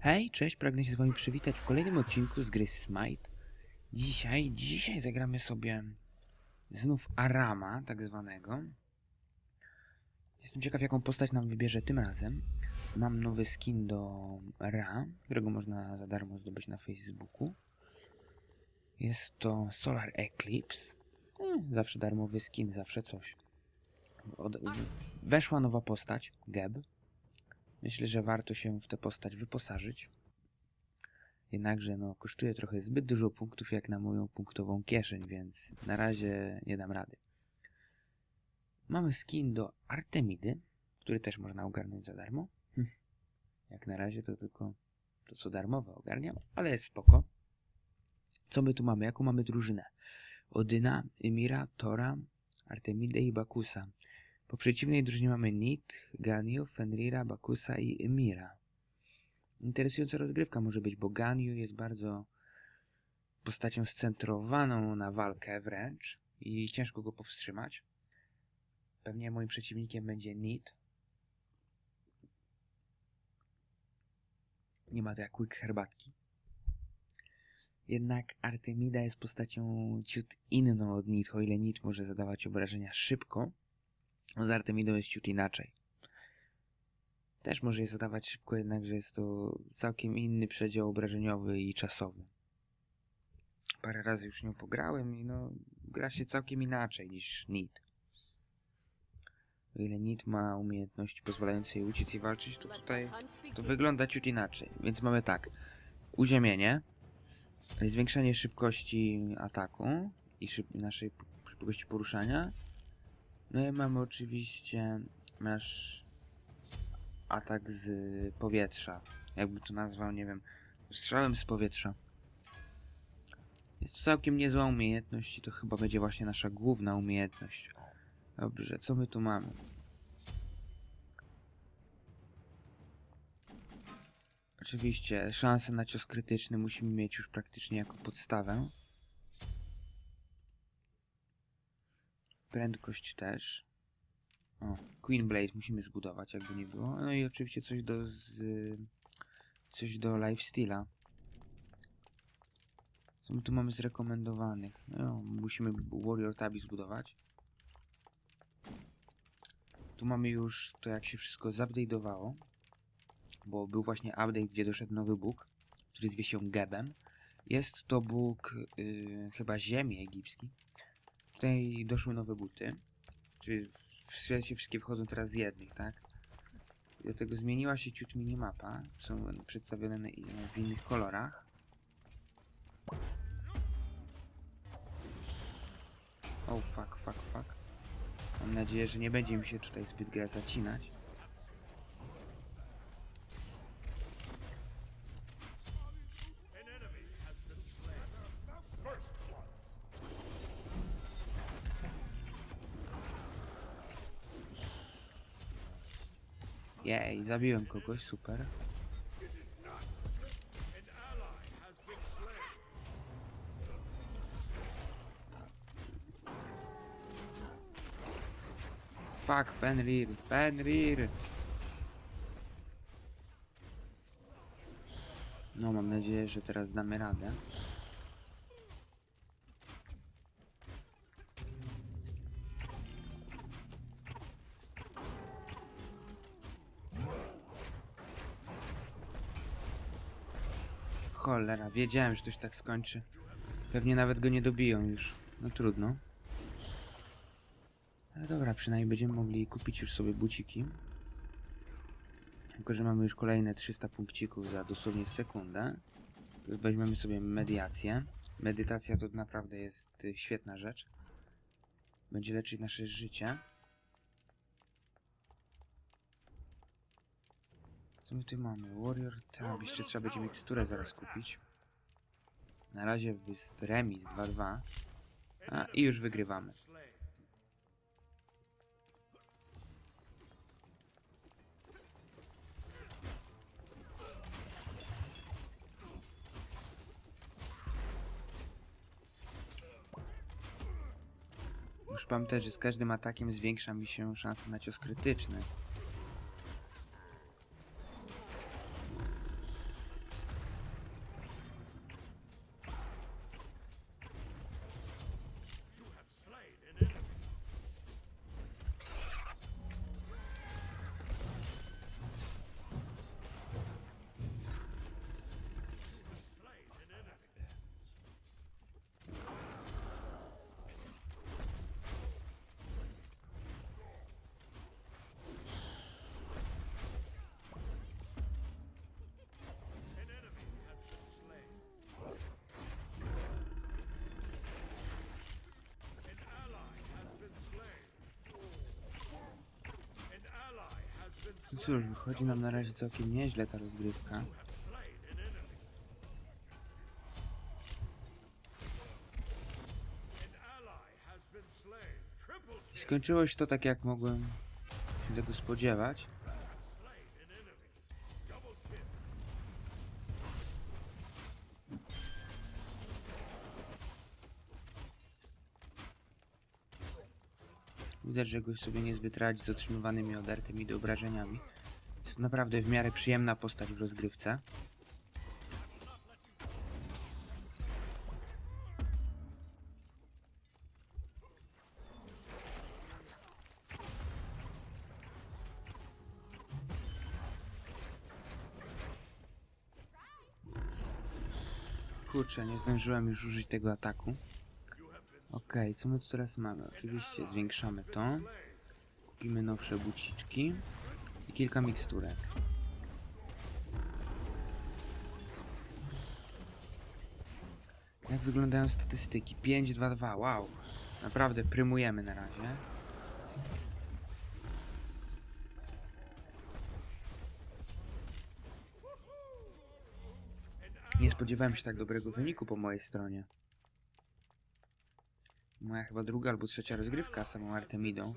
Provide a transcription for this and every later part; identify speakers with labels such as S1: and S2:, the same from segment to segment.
S1: Hej, cześć, pragnę się z wami przywitać w kolejnym odcinku z gry Smite. Dzisiaj, dzisiaj zagramy sobie znów Arama, tak zwanego. Jestem ciekaw, jaką postać nam wybierze tym razem. Mam nowy skin do Ra, którego można za darmo zdobyć na Facebooku. Jest to Solar Eclipse. Hmm, zawsze darmowy skin, zawsze coś. Weszła nowa postać, Geb. Myślę, że warto się w tę postać wyposażyć. Jednakże no, kosztuje trochę zbyt dużo punktów jak na moją punktową kieszeń, więc na razie nie dam rady. Mamy skin do Artemidy, który też można ogarnąć za darmo. Hm. Jak na razie to tylko to co darmowe ogarniam, ale jest spoko. Co my tu mamy? Jaką mamy drużynę? Odyna, Emira, Tora, Artemidę i Bakusa. Po przeciwnej drużynie mamy Nit, Ganyu, Fenrira, Bakusa i Emira. Interesująca rozgrywka może być, bo Ganyu jest bardzo postacią scentrowaną na walkę wręcz i ciężko go powstrzymać. Pewnie moim przeciwnikiem będzie Nit. Nie ma to jak łyk herbatki. Jednak Artemida jest postacią ciut inną od Nit, o ile Nit może zadawać obrażenia szybko, z Artemidą jest ciut inaczej. Też może je zadawać szybko, jednakże jest to całkiem inny przedział obrażeniowy i czasowy. Parę razy już nią pograłem i no, gra się całkiem inaczej niż Nit. O ile Nit ma umiejętności pozwalające jej uciec i walczyć, to tutaj to wygląda ciut inaczej. Więc mamy tak, uziemienie, zwiększenie szybkości ataku i szyb naszej szybkości poruszania, no i mamy oczywiście nasz atak z powietrza. Jakby to nazwał, nie wiem, strzałem z powietrza. Jest to całkiem niezła umiejętność i to chyba będzie właśnie nasza główna umiejętność. Dobrze, co my tu mamy? Oczywiście, szansę na cios krytyczny musimy mieć już praktycznie jako podstawę. Prędkość też. O, Queen Blade musimy zbudować, jakby nie było. No i oczywiście coś do z, coś do lifesteala. Co my tu mamy zrekomendowanych? No, musimy Warrior Tabi zbudować. Tu mamy już to, jak się wszystko zupdate'owało. Bo był właśnie update, gdzie doszedł nowy bóg, który zwie się Gebem. Jest to bóg yy, chyba ziemi egipski. Tutaj doszły nowe buty. Czyli wszystkie wchodzą teraz z jednych, tak? Do tego zmieniła się ciut minimapa. Są przedstawione w innych kolorach. Oh, fuck, fuck, fuck. Mam nadzieję, że nie będzie mi się tutaj zbyt gra zacinać. Zabiłem kogoś, super. Fuck, Fenrir, Fenrir! No, mam nadzieję, że teraz damy radę. Cholera, wiedziałem, że to się tak skończy. Pewnie nawet go nie dobiją już. No trudno. Ale dobra, przynajmniej będziemy mogli kupić już sobie buciki. Tylko, że mamy już kolejne 300 punkcików za dosłownie sekundę. Weźmiemy sobie mediację. Medytacja to naprawdę jest y, świetna rzecz. Będzie leczyć nasze życie. Co my tu mamy? Warrior Tab. Jeszcze trzeba będzie miksturę zaraz kupić. Na razie jest remis 2-2. A, i już wygrywamy. Już pamiętać, że z każdym atakiem zwiększa mi się szansa na cios krytyczny. Cóż, wychodzi nam na razie całkiem nieźle ta rozgrywka. I skończyło się to tak, jak mogłem się tego spodziewać. Widać, że gość sobie niezbyt radzi z otrzymywanymi odertem i obrażeniami. Naprawdę w miarę przyjemna postać w rozgrywce. Kurczę, nie zdążyłem już użyć tego ataku. Okej, co my tu teraz mamy? Oczywiście zwiększamy to. Kupimy nowsze buciczki i kilka miksturek. Jak wyglądają statystyki? 5-2-2, wow. Naprawdę prymujemy na razie. Nie spodziewałem się tak dobrego wyniku po mojej stronie. Moja chyba druga albo trzecia rozgrywka z samą Artemidą.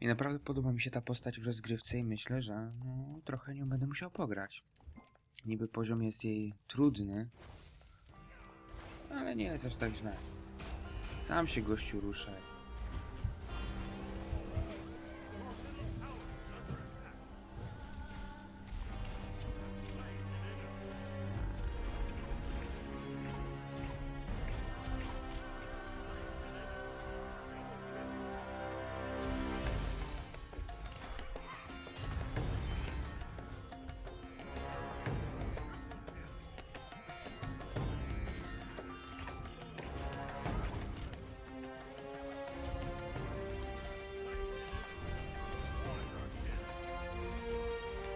S1: I naprawdę podoba mi się ta postać w rozgrywce i myślę, że no, trochę nią będę musiał pograć. Niby poziom jest jej trudny, ale nie jest aż tak źle. Sam się gościu rusza.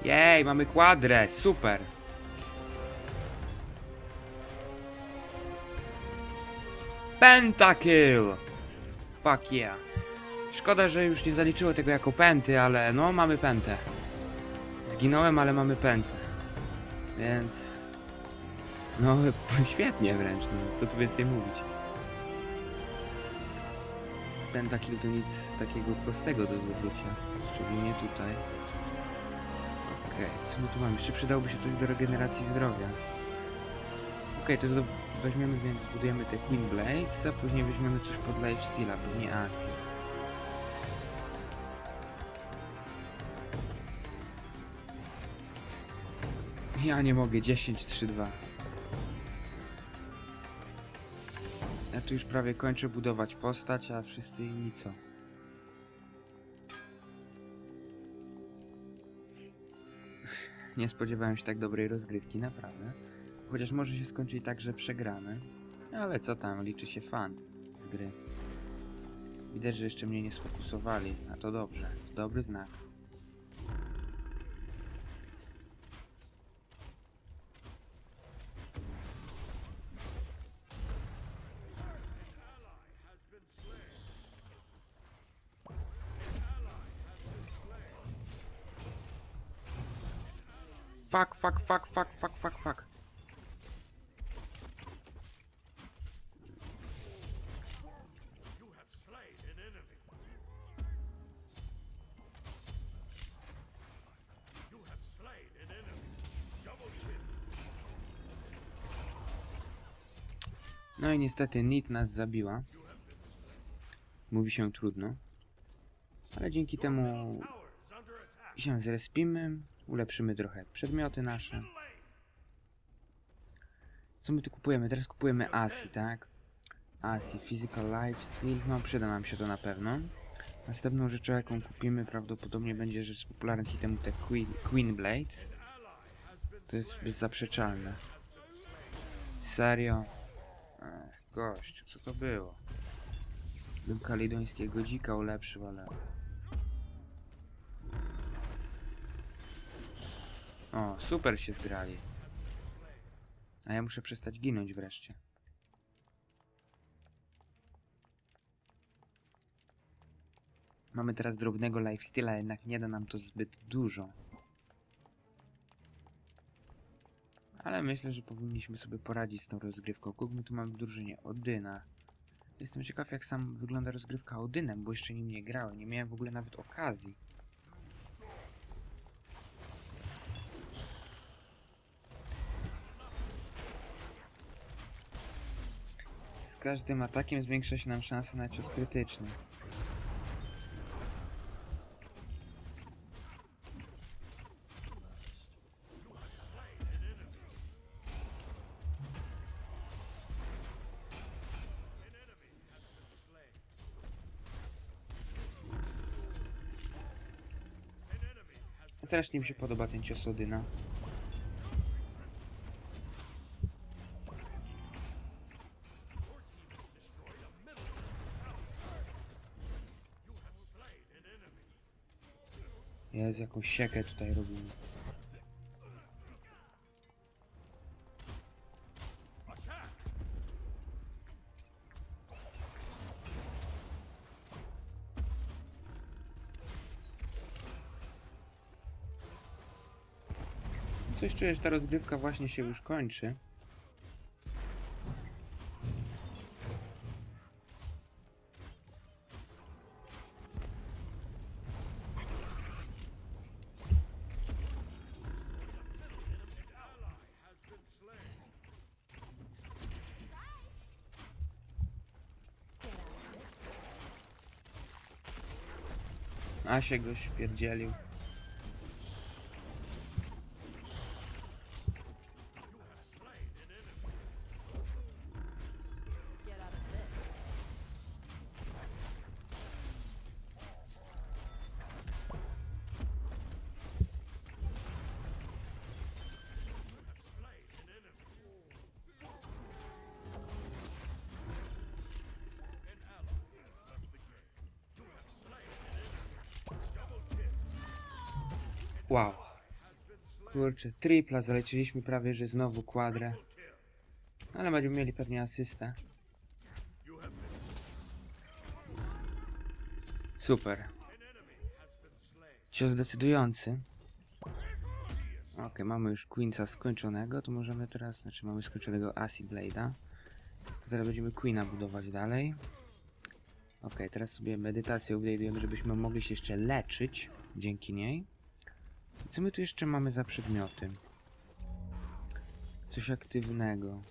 S1: Jej, mamy kwadrę, super. Pentakill! Fuck yeah. Szkoda, że już nie zaliczyło tego jako penty, ale no, mamy pentę. Zginąłem, ale mamy pentę. Więc... No, świetnie wręcz, no, co tu więcej mówić. Pentakill to nic takiego prostego do zdobycia, szczególnie tutaj. Okej, co my tu mamy? Jeszcze przydałoby się coś do regeneracji zdrowia. Okej, to zdo- weźmiemy więc, budujemy te Queen Blades, a później weźmiemy coś pod Lifesteala, pewnie Asję. Ja nie mogę, 10-3-2. Ja tu już prawie kończę budować postać, a wszyscy inni co? Nie spodziewałem się tak dobrej rozgrywki, naprawdę. Chociaż może się skończyć tak, że przegramy. Ale co tam, liczy się fan z gry. Widać, że jeszcze mnie nie sfokusowali, a to dobrze. Dobry znak. Fuck, fuck, fuck, fuck, fuck, fuck, fuck. No i niestety Nit nas zabiła. Mówi się trudno. Ale dzięki temu się zrespimy, ulepszymy trochę przedmioty nasze. Co my tu kupujemy? Teraz kupujemy ASI, tak? ASI, Physical Lifestyle, no przyda nam się to na pewno. Następną rzeczą jaką kupimy prawdopodobnie będzie, że z popularnych itemów te Queen, Queen Blades. To jest bezzaprzeczalne. Serio? Ech, gościu, co to było? Bym kalidońskiego dzika ulepszył, ale... O, super się zgrali. A ja muszę przestać ginąć wreszcie. Mamy teraz drobnego lifestyla, jednak nie da nam to zbyt dużo. Ale myślę, że powinniśmy sobie poradzić z tą rozgrywką. Kogo my tu mamy w drużynie? Odyna. Jestem ciekaw, jak sam wygląda rozgrywka Odynem, bo jeszcze nim nie grałem. Nie miałem w ogóle nawet okazji. Każdym atakiem zwiększa się nam szansa na cios krytyczny. Strasznie mi się podoba ten cios Odyna. Jest jakąś siekę tutaj robimy. Coś czuję, że ta rozgrywka właśnie się już kończy. A się go śpierdzielił. Kurczę, tripla zalecieliśmy prawie, że znowu kwadrę. Ale będziemy mieli pewnie asystę. Super. Cios decydujący. Ok, mamy już Queensa skończonego, to możemy teraz, znaczy mamy skończonego Asi Blade'a. To teraz będziemy Queena budować dalej. Ok, teraz sobie medytację update'ujemy, żebyśmy mogli się jeszcze leczyć dzięki niej. Co my tu jeszcze mamy za przedmioty? Coś aktywnego.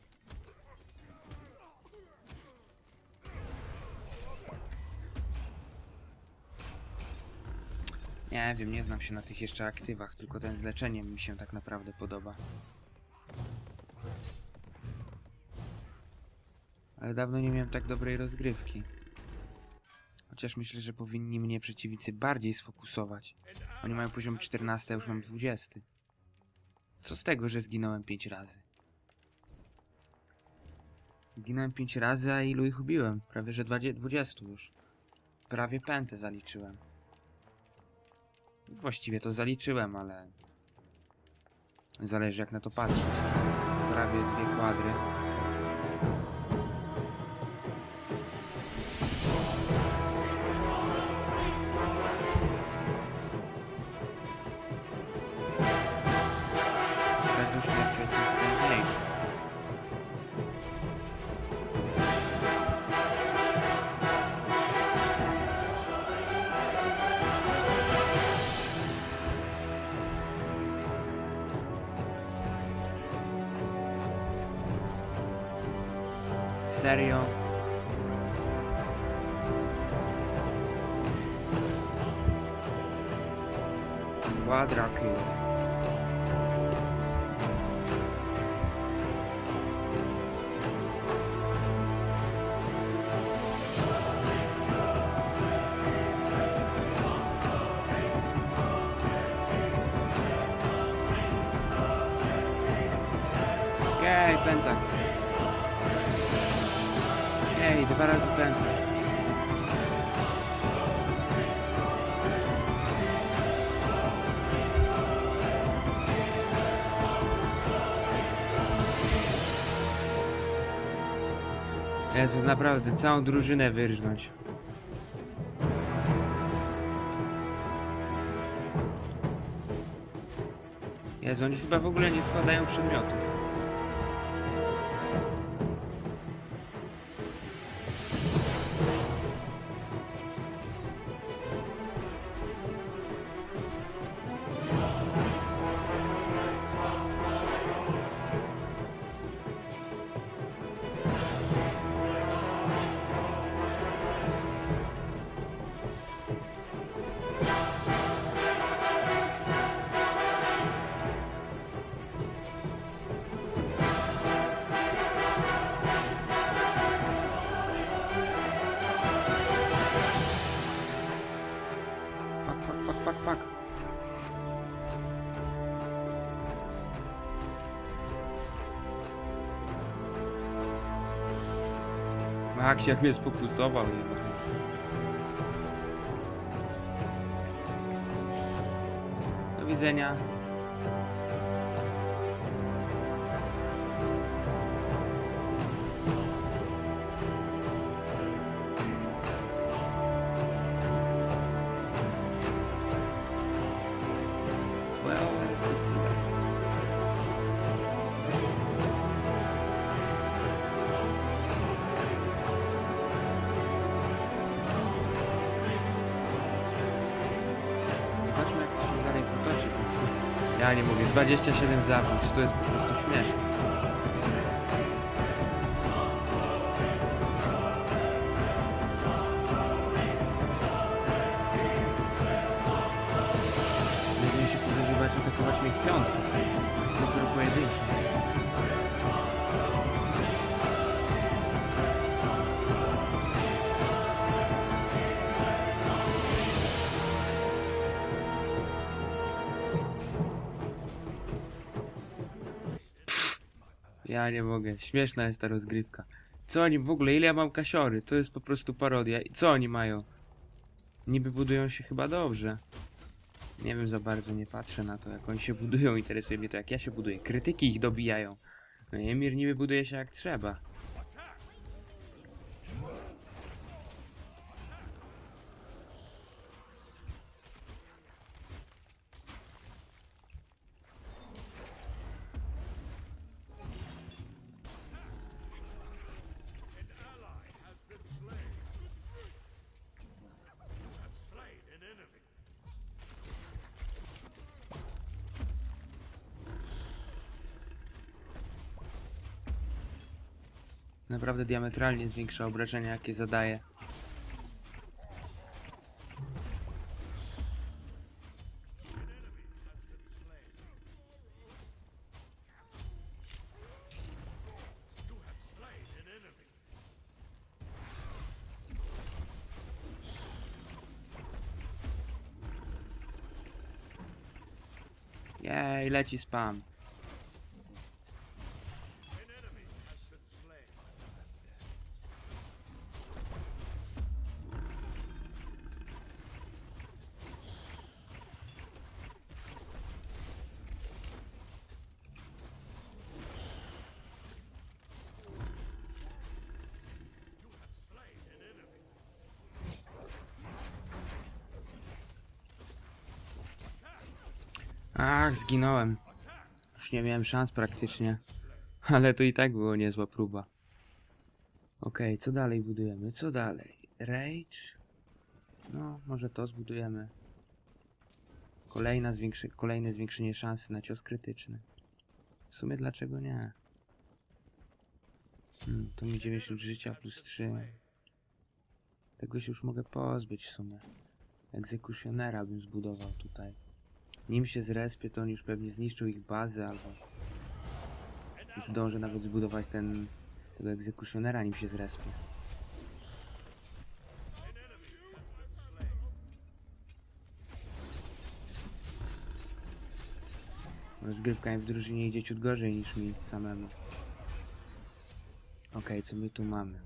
S1: Nie wiem, nie znam się na tych jeszcze aktywach, tylko ten z leczeniem mi się tak naprawdę podoba. Ale dawno nie miałem tak dobrej rozgrywki. Chociaż myślę, że powinni mnie przeciwnicy bardziej sfokusować. Oni mają poziom 14, a już mam 20. Co z tego, że zginąłem 5 razy? Zginąłem 5 razy, a ilu ich ubiłem? Prawie że 20 20 już. Prawie pętę zaliczyłem. Właściwie to zaliczyłem, ale... Zależy jak na to patrzeć. Prawie dwie kwadry. Z każdą śmiercią jestem potężniejszy. Serio? Quadra Jej, pentak. Jej, dwa razy pentak. Jezu, naprawdę, całą drużynę wyrżnąć. Jezu, oni chyba w ogóle nie spadają przedmiotów. Max jak mnie sfokusował. Do widzenia. 27 zabójstw, to jest po prostu śmieszne. Będziemy się podejrzewać atakować mnie w Ja nie mogę. Śmieszna jest ta rozgrywka. Co oni w ogóle? Ile ja mam kasiory? To jest po prostu parodia. I Co oni mają? Niby budują się chyba dobrze. Nie wiem za bardzo, nie patrzę na to, jak oni się budują. Interesuje mnie to, jak ja się buduję. Krytyki ich dobijają. No Emir niby buduje się jak trzeba. Naprawdę diametralnie zwiększa obrażenia, jakie zadaje. Jej, leci spam. Zginąłem. Już nie miałem szans praktycznie. Ale to i tak było niezła próba. Okej, co dalej budujemy? Co dalej? Rage? No, może to zbudujemy. Kolejna zwiększy... Kolejne zwiększenie szansy na cios krytyczny. W sumie dlaczego nie? Hmm, to mi 90 życia plus 3. Tego się już mogę pozbyć w sumie. Egzekucjonera bym zbudował tutaj. Nim się zrespię, to on już pewnie zniszczył ich bazę, albo zdążę nawet zbudować ten, tego egzekucjonera, nim się zrespię. Rozgrywka w drużynie idzie ciut gorzej niż mi samemu. Okej, co my tu mamy?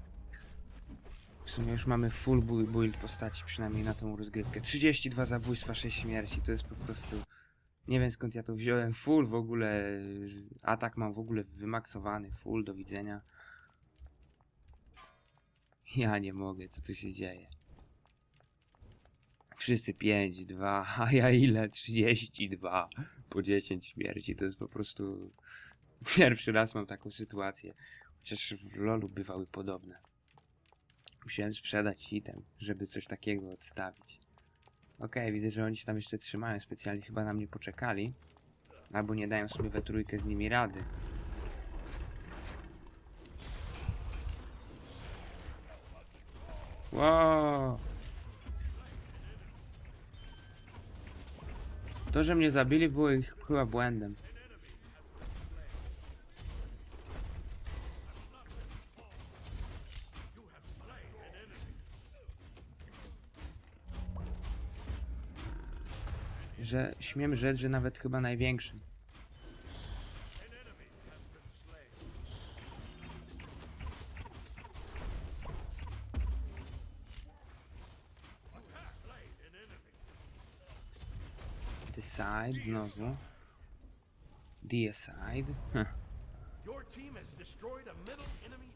S1: W sumie już mamy full bu- build postaci, przynajmniej na tą rozgrywkę. 32 zabójstwa, 6 śmierci, to jest po prostu... Nie wiem skąd ja to wziąłem, full w ogóle, atak mam w ogóle wymaksowany, full, do widzenia. Ja nie mogę, co tu się dzieje. Wszyscy 5, 2, a ja ile? 32 po 10 śmierci. To jest po prostu... Pierwszy raz mam taką sytuację. Chociaż w LoLu bywały podobne. Musiałem sprzedać item, żeby coś takiego odstawić. Okej, widzę, że oni się tam jeszcze trzymają. Specjalnie chyba na mnie poczekali. Albo nie dają sobie we trójkę z nimi rady. Wow. To, że mnie zabili, było ich chyba błędem. Że śmiem rzec, że nawet chyba największym. The side znowu. Side. Hm.
S2: Your team has destroyed a middle enemy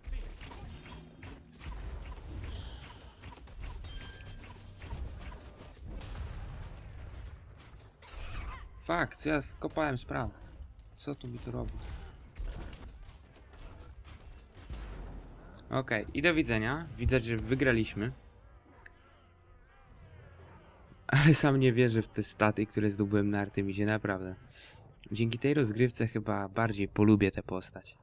S1: Fakt, ja skopałem sprawę. Co tu mi tu robi? Okej, i do widzenia. Widać, że wygraliśmy. Ale sam nie wierzę w te staty, które zdobyłem na Artemisie, naprawdę. Dzięki tej rozgrywce chyba bardziej polubię tę postać.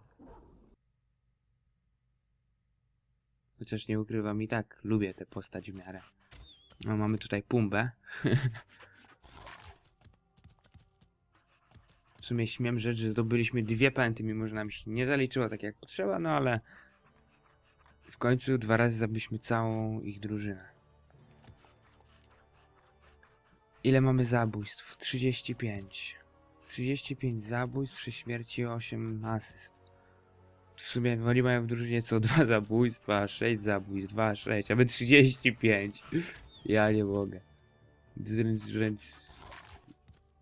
S1: Chociaż nie ukrywam, i tak lubię tę postać w miarę. No, mamy tutaj Pumbę. W sumie śmiem rzecz, że zdobyliśmy dwie pęty, mimo że nam się nie zaliczyło tak jak potrzeba, no ale w końcu dwa razy zabiliśmy całą ich drużynę. Ile mamy zabójstw? 35. 35 zabójstw przy śmierci 8 asyst. W sumie oni mają w drużynie co dwa zabójstwa, 6 zabójstw, 2, 6, a my 35. Ja nie mogę. Wręcz, wręcz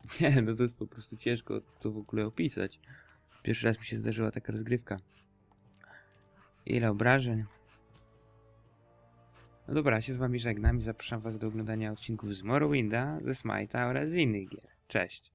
S1: nie, no to jest po prostu ciężko to w ogóle opisać. Pierwszy raz mi się zdarzyła taka rozgrywka. Ile obrażeń. No dobra, się z wami żegnam i zapraszam was do oglądania odcinków z Morrowinda, ze Smite'a oraz z innych gier. Cześć.